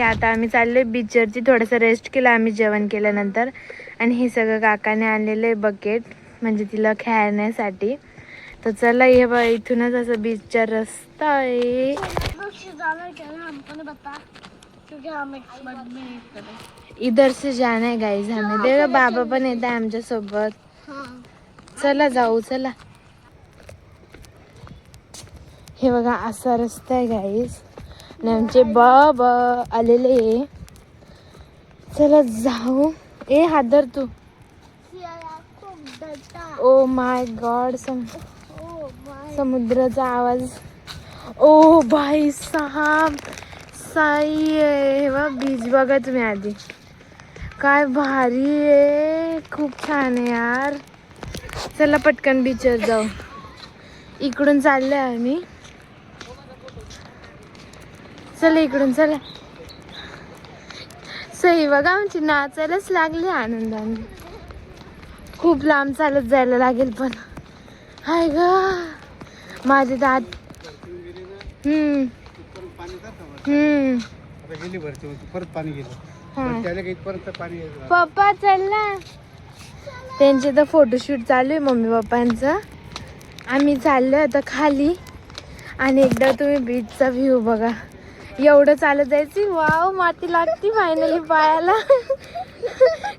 आता आम्ही चाललोय बीचवरती थोडंसं रेस्ट केलं आम्ही जेवण केल्यानंतर. आणि हे सगळं काकाने आणलेलं आहे बकेट म्हणजे तिला खेळण्यासाठी. तर चला हे बघ इथूनच असं बीचचा रस्ता आहे. इधर से जाना है गाईज हमें देवा बाबा पण येत. आहे आमच्यासोबत हाँ. चला जाऊ चला. हे बघा असा रस्ता आहे गाईज आणि आमचे बाबा आलेले आहे. चला जाऊ. ए हादर तू. ओ माय गॉड सम ओ समुद्राचा आवाज. ओ भाई साहब. साई आहे. हे बीच बघा तुम्ही आधी. काय भारी आहे. खूप छान आहे यार. चला पटकन बीचवर जाऊ. इकडून चाललोय आम्ही. चला इकडून चला. सई बघा आमची नाचायलाच लागली आनंदाने खूप लांब चालत जायला लागेल पण. हाय ग. माझे दात हम्म. हम्म. गेली भरती मग परत पाणी गेलं. मग त्याला काही परत पाणी यायचं. पप्पा चलला त्यांचे तर फोटोशूट चालू आहे मम्मी पप्पांचं. आम्ही चाललो आता खाली. आणि एकदा तुम्ही बीचचा व्ह्यू बघा. एवढं चालत जायची वाव माती लागती फायनली पायाला.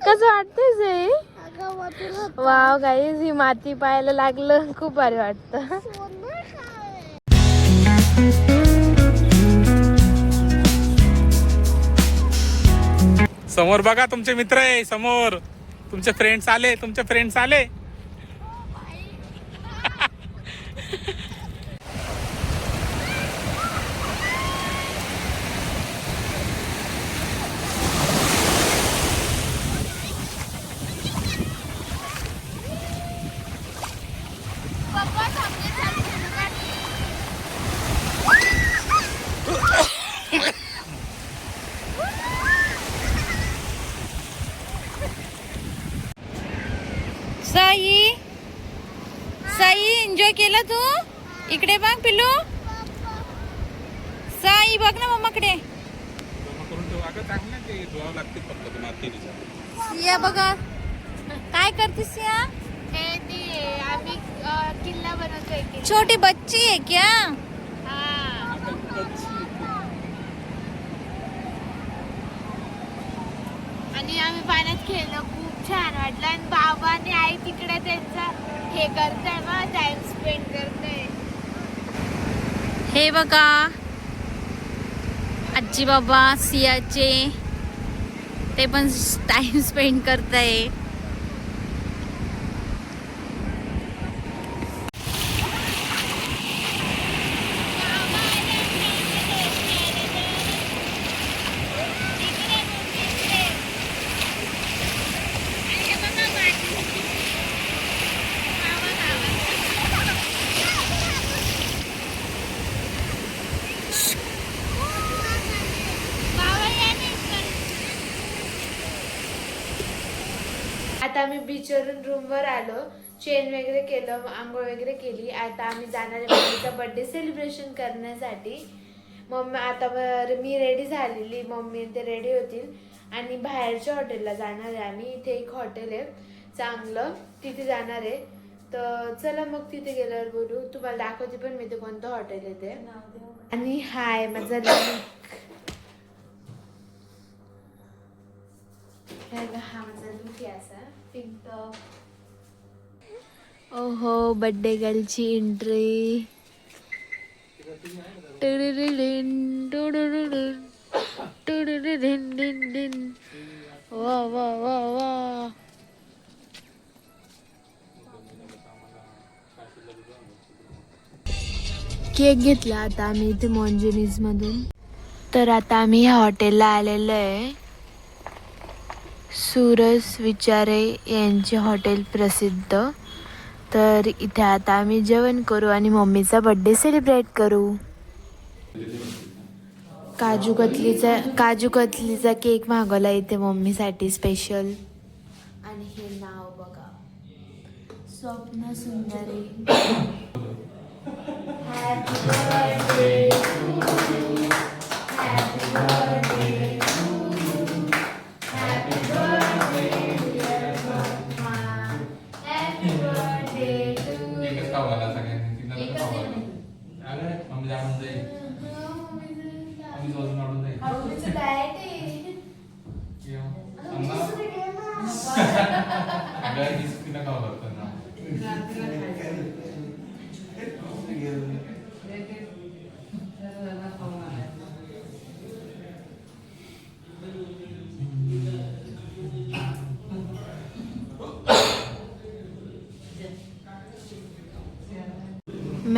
कसं वाटतंय जे वाव गाईज ही माती पायाला लागलं. खूप भारी वाटतं. समोर बघा तुमचे मित्र आहे समोर. तुमचे फ्रेंड्स आले तुमचे फ्रेंड्स आले. साई साई एन्जॉय केलं तू? इकडे बघ पिल्लू. साई बघ ना मम्माकडे करून ठेवा अगं चांगलं ते धुवावं लागते फक्त ते माती या बघा काय करतेस या आम्ही किल्ला बनवतोय छोटी बच्ची आहे क्या? आणि आम्ही पाण्यात खेळलो खूप छान वाटलं. आणि बाबा आणि आई तिकडे त्यांचा हे करताय मग टाइम स्पेंड करताय. हे बघा. आजी बाबा सियाचे ते पण टाइम स्पेंड करताय आता आम्ही बीचवरून रूमवर आलो. चेन वगैरे केलं आंघोळ वगैरे केली. आता आम्ही जाणार आहे मम्मीचा बर्थडे सेलिब्रेशन करण्यासाठी. मम्मी आता मी रेडी झालेली. मम्मी ते रेडी होतील. आणि बाहेरच्या हॉटेलला जाणार आहे आम्ही. इथे एक हॉटेल आहे. चांगलं. तिथे जाणार आहे. तर चला मग तिथे गेल्यावर बोलू. तुम्हाला दाखवते पण मी ते कोणतं हॉटेल आहे ते. आणि हाय माझा लुक हे लुक आहे असा. पिंक ओहो बड्डे गर्लची एंट्री वा वा वा वा. केक घेतला आता आम्ही इथे मॉन्जिनीज मधून. तर आता आम्ही ह्या हॉटेलला आलेलो आहे. सूरज विचारे यांचे हॉटेल प्रसिद्ध. तर इथे आता आम्ही जेवण करू आणि मम्मीचा बड्डे सेलिब्रेट करू. काजू कतलीचा काजू कतलीचा केक मागवला इथे मम्मीसाठी स्पेशल आणि हे नाव बघा. स्वप्न सुंदरी. खावायला सगळ्यांनी तिला तर खावायला अगं मम्मी आणून जाईल मम्मी अजून अगर जाईल. कितना का खावं लागतं ना.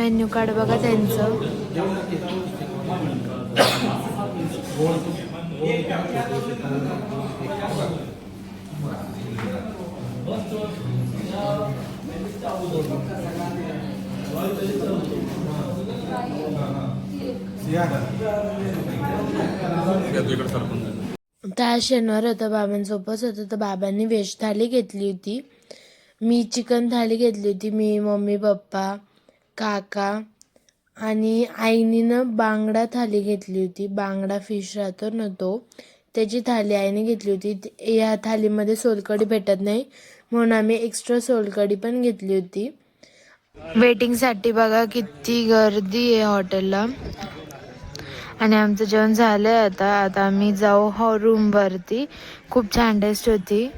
मेन्यू कार्ड बघा त्यांचं. त्या शनिवार होता बाबांसोबत होतं तर बाबांनी व्हेज थाली घेतली होती. मी चिकन थाली घेतली होती मी मम्मी पप्पा. काका आणि आईनीनं बांगडा थाली घेतली होती. बांगडा फिश राहतो ना तो. त्याची थाली आईने घेतली होती. ते- या थालीमध्ये सोलकढी भेटत नाही. म्हणून आम्ही एक्स्ट्रा सोलकढी पण घेतली होती. वेटिंगसाठी बघा किती गर्दी आहे हॉटेलला. आणि आमचं जेवण झालं आहे आता. आता आम्ही जाऊ हो रूमवरती खूप छान टेस्ट होती.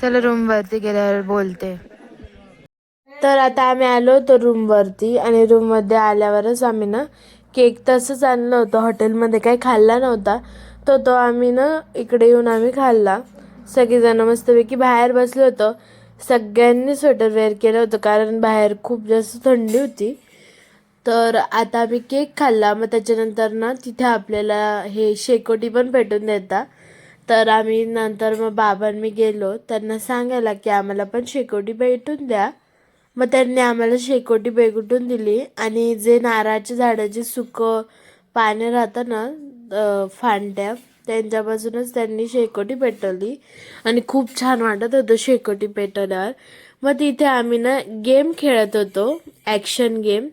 चला रूमवरती गेल्यावर बोलते. तर आता आम्ही आलो होतो रूमवरती आणि रूममध्ये आल्यावरच आम्ही ना केक तसंच आणलं होतं. हॉटेलमध्ये काही खाल्ला नव्हता. तो तो आम्ही ना इकडे येऊन आम्ही खाल्ला. सगळेजणं मस्तपैकी बाहेर बसलो होतो. सगळ्यांनी स्वेटर वेअर केलं होतं कारण बाहेर खूप जास्त थंडी होती. तर आता आम्ही केक खाल्ला. मग त्याच्यानंतर ना तिथे आपल्याला हे शेकोटी पण भेटून देतात तर आम्ही नंतर मग बाबां मी गेलो. त्यांना सांगायला की आम्हाला पण शेकोटी भेटून द्या. मग त्यांनी आम्हाला शेकोटी बेगुटून दिली आणि जे नारळाच्या झाडाचे सुकं पाने राहतं ना फांड्या फांद्या त्यांच्यापासूनच त्यांनी शेकोटी पेटवली आणि खूप छान वाटत होतं शेकोटी पेटवल्यावर. मग तिथे आम्ही ना गेम खेळत होतो ॲक्शन गेम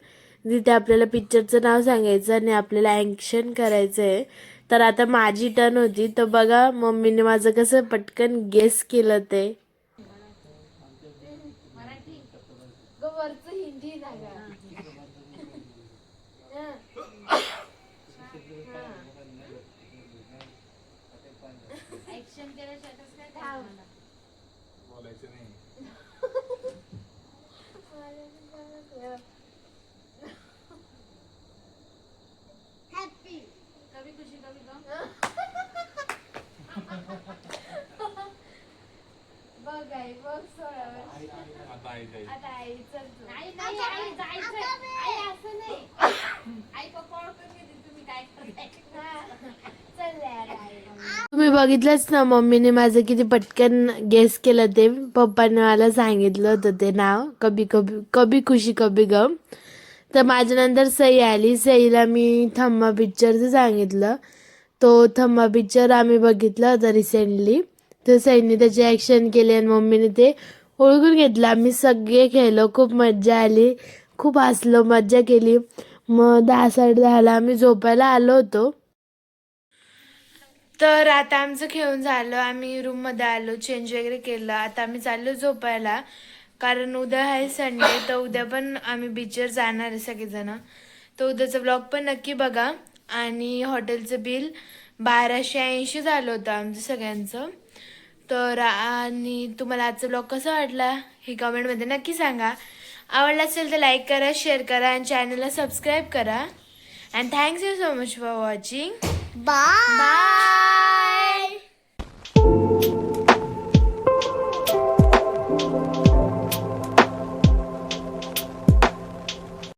जिथे आपल्याला पिक्चरचं नाव सांगायचं आणि आपल्याला ॲक्शन करायचं आहे तर आता माझी टर्न होती. तर बघा मम्मीने माझं कसं पटकन गेस केलं ते. वरचं हिंदी जागा ऍक्शन केल्याशिवाय काय कभी खुशी कभी गम बघ आई बघ सोळा वर्ष आता आई चल तू. आई नाही आई जायचंय. आई असं नाही. आई पप्पा ओळखून घेते तुम्ही काय करताय. चल यार आई तुम्ही बघितलंच ना मम्मीने माझं किती पटकन गेस केलं ते. पप्पाने मला सांगितलं होतं ते नाव. कभी कभी कभी खुशी कभी गम. तर माझ्यानंतर सई आली. सईला मी थम्मा पिक्चरचं सांगितलं. तो थम्मा पिक्चर आम्ही बघितला होता रिसेंटली तर सईने त्याची ॲक्शन केली आणि मम्मीने ते ओळखून घेतलं. आम्ही सगळे खेळलो. खूप मज्जा आली. खूप हसलो. मज्जा केली. मग दहा साडे दहाला आम्ही झोपायला आलो होतो. तर आता आमचं खेळून झालं. आम्ही रूममध्ये आलो. चेंज वगैरे केलं. आता आम्ही चाललो झोपायला. कारण उद्या आहे संडे तर उद्या पण आम्ही बीचवर जाणार आहे सगळेजण. तर उद्याचा ब्लॉग पण नक्की बघा. आणि हॉटेलचं बिल बाराशे ऐंशी झालं होतं आमचं सगळ्यांचं. तर आणि तुम्हाला आजचा ब्लॉग कसा वाटला हे कमेंटमध्ये नक्की सांगा. आवडला असेल तर लाईक करा शेअर करा आणि चॅनलला सबस्क्राईब करा. And thanks you so much for watching bye bye